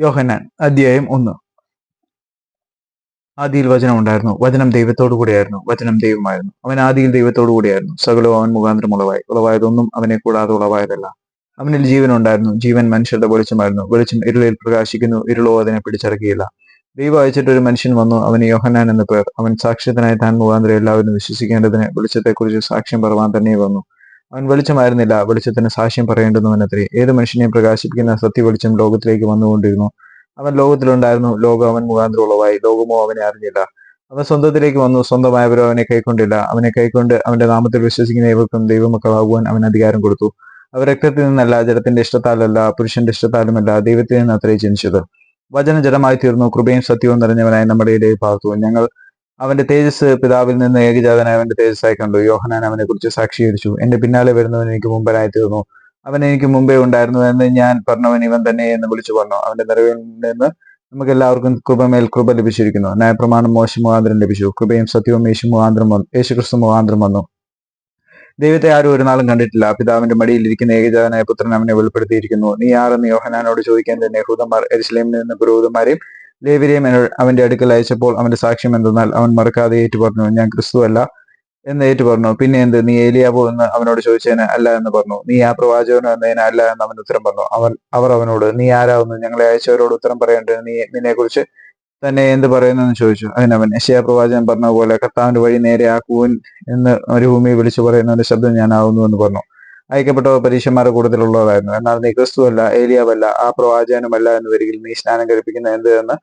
യോഹന്നാൻ അധ്യായം ഒന്ന്. ആദിയിൽ വചനം ഉണ്ടായിരുന്നു. വചനം ദൈവത്തോടു കൂടിയായിരുന്നു. വചനം ദൈവമായിരുന്നു. അവൻ ആദിയിൽ ദൈവത്തോടു കൂടിയായിരുന്നു. സകലവും അവൻ മുഖാന്തരം ഉളവായി. ഉളവായതൊന്നും അവനെ കൂടാതെ ഉളവായതല്ല. അവനിൽ ജീവൻ ഉണ്ടായിരുന്നു. ജീവൻ മനുഷ്യരുടെ വെളിച്ചമായിരുന്നു. വെളിച്ചം ഇരുളിൽ പ്രകാശിക്കുന്നു. ഇരുളോ അതിനെ പിടിച്ചടക്കിയില്ല. ദൈവം അയച്ചിട്ട് ഒരു മനുഷ്യൻ വന്നു. അവന് യോഹന്നാൻ എന്ന പേർ. അവൻ സാക്ഷ്യത്തിനായി താൻ മുഖാന്തരം എല്ലാവരും വിശ്വസിക്കേണ്ടതിന് വെളിച്ചത്തെക്കുറിച്ച് സാക്ഷ്യം പറവാൻ തന്നെ വന്നു. അവൻ വെളിച്ചമായിരുന്നില്ല. വെളിച്ചത്തിന് സാക്ഷ്യം പറയേണ്ടുന്നവനത്രേ ഏത് മനുഷ്യനെയും പ്രകാശിപ്പിക്കുന്ന സത്യ വെളിച്ചം ലോകത്തിലേക്ക് വന്നുകൊണ്ടിരുന്നു. അവൻ ലോകത്തിലുണ്ടായിരുന്നു. ലോകം അവൻ മുഖാന്തരം ഉളവായി ലോകമോ അവനെ അറിഞ്ഞില്ല. അവൻ സ്വന്തത്തിലേക്ക് വന്നു. സ്വന്തമായവരോ അവനെ കൈക്കൊണ്ടില്ല. അവനെ കൈക്കൊണ്ട് അവന്റെ നാമത്തിൽ വിശ്വസിക്കുന്ന ഏവർക്കും ദൈവമക്കളാകുവാൻ അവൻ അധികാരം കൊടുത്തു. അവർ രക്തത്തിൽ നിന്നല്ല ജലത്തിന്റെ ഇഷ്ടത്താലല്ല പുരുഷന്റെ ഇഷ്ടത്താലുമല്ല ദൈവത്തിൽ നിന്ന് അത്രേ ജനിച്ചത്. വചന ജലമായി തീർന്നു കൃപയും സത്യവും നിറഞ്ഞവനായി നമ്മുടെ ഇടയിൽ പാർത്തു. ഞങ്ങൾ അവന്റെ തേജസ് പിതാവിൽ നിന്ന് ഏകജാതനായ അവന്റെ തേജസ്സായി കണ്ടു. യോഹനാൻ അവനെ കുറിച്ച് സാക്ഷീകരിച്ചു. എന്റെ പിന്നാലെ വരുന്നവൻ എനിക്ക് മുമ്പനായി തീർന്നു. അവൻ എനിക്ക് മുമ്പേ ഉണ്ടായിരുന്നു എന്ന് ഞാൻ പറഞ്ഞവൻ ഇവൻ തന്നെ എന്ന് വിളിച്ചു പറഞ്ഞു. അവന്റെ നിറവിൽ നിന്ന് നമുക്ക് എല്ലാവർക്കും കൃപമേൽ കൃപ ലഭിച്ചിരിക്കുന്നു. ന്യായപ്രമാണം മോശ മുഖാന്തരം ലഭിച്ചു. കൃപയും സത്യവും യേശു മുഖാന്തരം വന്നു. യേശു ക്രിസ്തു മുഖാന്തരം വന്നു. ദൈവത്തെ ആരും ഒരു നാളും കണ്ടിട്ടില്ല. പിതാവിന്റെ മടിയിൽ ഇരിക്കുന്ന ഏകജാതനായ പുത്രൻ അവനെ വെളിപ്പെടുത്തിയിരിക്കുന്നു. നീ ആരെന്ന് യോഹനാനോട് ചോദിക്കാൻ തന്നെ ഹൂതന്മാർ എരിസ്ലേമിൽ നിന്ന് പുരോഹിതന്മാരെയും ലേവിരെയും അവന്റെ അടുക്കൽ അയച്ചപ്പോൾ അവന്റെ സാക്ഷ്യം എന്തെന്നാൽ അവൻ മറക്കാതെ ഏറ്റു പറഞ്ഞു ഞാൻ ക്രിസ്തു അല്ല എന്ന് ഏറ്റു പറഞ്ഞു പിന്നെ എന്ത്? നീ ഏലിയാവോ? എന്ന് അവനോട് ചോദിച്ചതിന് അല്ല എന്ന് പറഞ്ഞു. നീ ആ പ്രവാചകനോ? എന്നതിന് അല്ല എന്ന് അവൻ ഉത്തരം പറഞ്ഞു. അവൻ അവർ അവനോട് നീ ആരാവുന്നു? ഞങ്ങളെ അയച്ചവരോട് ഉത്തരം പറയേണ്ടത് നീ നിന്നെ കുറിച്ച് തന്നെ എന്ത് പറയുന്നു എന്ന് ചോദിച്ചു അതിനവൻ യശയ പ്രവാചകൻ പറഞ്ഞ പോലെ കർത്താവിന്റെ വഴി നേരെ ആക്കുവൻ എന്ന് ഒരു മരുഭൂമി വിളിച്ചു പറയുന്നതിന്റെ ശബ്ദം ഞാനാവുന്നു എന്ന് പറഞ്ഞു. അയക്കപ്പെട്ടവർ പരീക്ഷന്മാർ കൂടുതലുള്ളതായിരുന്നു എന്നാൽ നീ ക്രിസ്തുവല്ല ഏലിയാവല്ല ആ പ്രവാചകനുമല്ല എന്ന് വരികിൽ നീ സ്നാനം കഴിപ്പിക്കുന്ന എന്ത് എന്ന്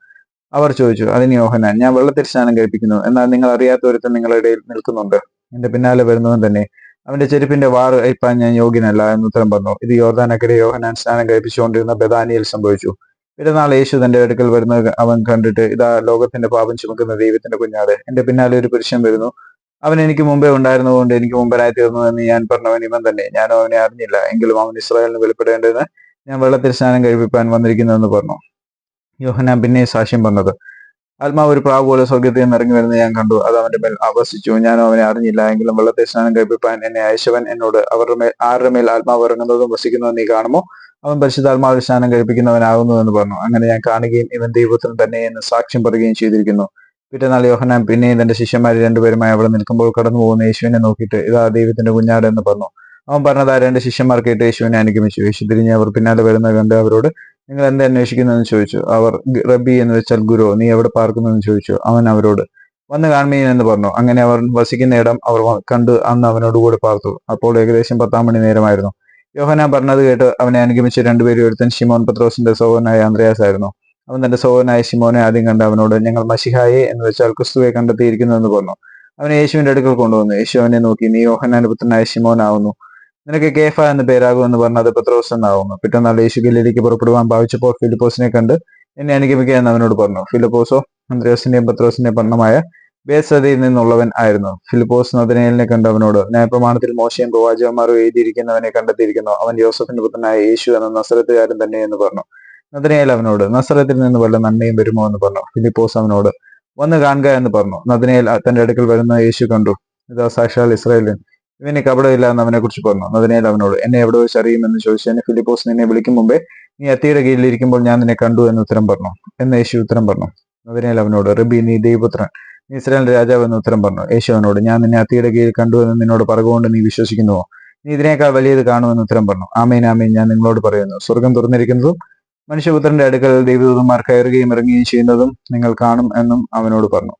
അവർ ചോദിച്ചു. അതിന് യോഹനാൻ ഞാൻ വെള്ളത്തിൽ സ്നാനം കഴിപ്പിക്കുന്നു. എന്നാൽ നിങ്ങൾ അറിയാത്ത ഒരുത്തൻ ഇടയിൽ നിൽക്കുന്നുണ്ട്. എന്റെ പിന്നാലെ വരുന്നവൻ തന്നെ. അവന്റെ ചെരുപ്പിന്റെ വാറ് അയപ്പാൻ ഞാൻ യോഗ്യനല്ല എന്ന് ഉത്തരം പറഞ്ഞു. ഇത് യോർദാനക്കരെ യോഹനാൻ സ്നാനം കഴിപ്പിച്ചുകൊണ്ടിരുന്ന ബദാനിയിൽ സംഭവിച്ചു. പിറ്റന്നാൾ യേശു തന്റെ അടുക്കൽ വരുന്നത് അവൻ കണ്ടിട്ട് ഇതാ ലോകത്തിന്റെ പാപം ചുമക്കുന്ന ദൈവത്തിന്റെ കുഞ്ഞാട്. എന്റെ പിന്നാലെ ഒരു പുരുഷൻ വരുന്നു. അവൻ എനിക്ക് മുമ്പേ ഉണ്ടായിരുന്നതുകൊണ്ട് എനിക്ക് മുമ്പനായി തീർന്നു എന്ന് ഞാൻ പറഞ്ഞവൻ ഇവൻ തന്നെ. ഞാനും അവനെ അറിഞ്ഞില്ല. എങ്കിലും അവൻ ഇസ്രായേലിന് വെളിപ്പെടേണ്ടതെന്ന് ഞാൻ വെള്ളത്തിൽ സ്നാനം കഴിപ്പിക്കാൻ വന്നിരിക്കുന്നുവെന്ന് പറഞ്ഞു. യോഹനാൻ പിന്നെ സാക്ഷ്യം പറഞ്ഞത് ആത്മാവ് ഒരു പ്രാവ് പോലെ സ്വർഗത്തിൽ നിന്ന് ഇറങ്ങി വരുന്നത് ഞാൻ കണ്ടു. അത് അവന്റെ മേൽ ആവസിച്ചു. ഞാനും അവനെ അറിഞ്ഞില്ല. എങ്കിലും വെള്ളത്തെ സ്നാനം കഴിപ്പിപ്പാൻ എന്നെ അയച്ചവൻ എന്നോട് അവരുടെ മേൽ ആരുടെ മേൽ ആത്മാവ് ഇറങ്ങുന്നതും വസിക്കുന്നതും നീ കാണുമോ? അവൻ പരിശുദ്ധാത്മാവിൽ സ്നാനം കഴിപ്പിക്കുന്നവനാകുന്നു എന്ന് പറഞ്ഞു. അങ്ങനെ ഞാൻ കാണുകയും ഇവൻ ദൈവത്തിന് തന്നെ എന്ന് സാക്ഷ്യം പറയുകയും ചെയ്തിരിക്കുന്നു. പിറ്റേന്നാൾ യോഹനാൻ പിന്നെയും തന്റെ ശിഷ്യന്മാർ രണ്ടുപേരുമായി അവിടെ നിൽക്കുമ്പോൾ കടന്നു പോകുന്ന യേശുവിനെ നോക്കിയിട്ട് ഇതാ ദൈവത്തിന്റെ കുഞ്ഞാട് എന്ന് പറഞ്ഞു. അവൻ പറഞ്ഞത് ആ രണ്ട് ശിഷ്യന്മാർ കേട്ട് യേശുവിനെ അനുഗമിച്ചു. യേശു തിരിഞ്ഞ് അവർ പിന്നാലെ വരുന്ന കണ്ട് അവരോട് നിങ്ങൾ എന്ത് അന്വേഷിക്കുന്നതെന്ന് ചോദിച്ചു. അവർ റബി എന്ന് വെച്ചാൽ ഗുരു നീ എവിടെ പാർക്കുന്നു? എന്ന് ചോദിച്ചു. അവൻ അവരോട് വന്ന് കാണുമീൻ എന്ന് പറഞ്ഞു. അങ്ങനെ അവർ വസിക്കുന്ന ഇടം അവർ കണ്ട് അന്ന് അവനോട് കൂടെ പാർത്തു. അപ്പോൾ ഏകദേശം പത്താം മണി നേരമായിരുന്നു. യോഹനാൻ പറഞ്ഞത് കേട്ട് അവനെ അനുഗമിച്ച് രണ്ടുപേരും ഒരുത്തൻ ഷിമോൻ പത്രോസിന്റെ സഹോദരനായ അന്ത്രയാസ് ആയിരുന്നു. അവൻ തന്റെ സഹോദരനായ ശിമോനെ ആദ്യം കണ്ട് അവനോട് ഞങ്ങൾ മഷിഹായെ എന്ന് വെച്ചാൽ ക്രിസ്തുവെ കണ്ടെത്തിയിരിക്കുന്നു എന്ന് പറഞ്ഞു. അവൻ യേശുവിന്റെ അടുക്കൽ കൊണ്ടുവന്നു. യേശു അവനെ നോക്കി നീ യോഹനാന്റെ പുത്രനായ ശിമോനാവുന്നു നിനക്ക് കേഫ എന്ന് എന്ന് പറഞ്ഞത് പത്രോസ് എന്നാവുന്നു. പിറ്റന്നാൾ യേശു ഗലീലേക്ക് പുറപ്പെടുവാൻ ഭാവിച്ചപ്പോൾ ഫിലിപ്പോസിനെ കണ്ട് എന്നെ അനുഗമിക്കുക എന്ന് അവനോട് പറഞ്ഞു. ഫിലിപ്പോസോ അന്ത്രോസിന്റെയും പത്രോസിന്റെയും പണ്ണമായ ബേസതയിൽ നിന്നുള്ളവൻ ആയിരുന്നു. ഫിലിപ്പോസ് നദനേലിനെ കണ്ട് അവനോട് ന്യായപ്രമാണത്തിൽ മോശയും പ്രവാചകന്മാരും എഴുതിയിരിക്കുന്നവനെ കണ്ടെത്തിയിരിക്കുന്നു. അവൻ യോസഫിന്റെ പുത്രനായ യേശു എന്ന നസരത്തുകാരൻ തന്നെ എന്ന് പറഞ്ഞു. നദനേൽ അവനോട് നസറത്തിൽ നിന്ന് വല്ല നന്മയും വരുമോ? എന്ന് പറഞ്ഞു. ഫിലിപ്പോസ് അവനോട് വന്ന് കാണുക എന്ന് പറഞ്ഞു. നദനേൽ തന്റെ അടുക്കൽ വരുന്ന യേശു കണ്ടു. ഇതാ സാക്ഷാൽ ഇസ്രായേലിൻ. ഇവന് കപടമില്ല എന്ന് അവനെ കുറിച്ച് പറഞ്ഞു. നദനേൽ അവനോട് എന്നെ എവിടെ വെച്ച് അറിയുമെന്ന് ചോദിച്ചതിന് ഫിലിപ്പോസ് നിന്നെ വിളിക്കും മുമ്പേ നീ അത്തിയുടെ കീഴിലിരിക്കുമ്പോൾ ഞാൻ നിന്നെ കണ്ടു എന്ന് ഉത്തരം പറഞ്ഞു. എന്ന് യേശു ഉത്തരം പറഞ്ഞു. നദനേൽ അവനോട് റബി നീ ദൈവപുത്രൻ. നീ ഇസ്രായേലിന്റെ രാജാവ് എന്ന് ഉത്തരം പറഞ്ഞു. യേശു അവനോട് ഞാൻ നിന്നെ അത്തിയുടെ കീഴിൽ കണ്ടു എന്ന് നിന്നോട് പറഞ്ഞുകൊണ്ട് നീ വിശ്വസിക്കുന്നുവോ? നീ ഇതിനേക്കാൾ വലിയത് കാണുമെന്ന് ഉത്തരം പറഞ്ഞു. ആമേൻ ആമേൻ. ഞാൻ നിങ്ങളോട് പറയുന്നു. സ്വർഗം തുറന്നിരിക്കുന്നതും മനുഷ്യപുത്രന്റെ അടുക്കൽ ദൈവദൂതന്മാർ കയറുകയും ഇറങ്ങുകയും ചെയ്യുന്നതും നിങ്ങൾ കാണും എന്നും അവനോട് പറഞ്ഞു.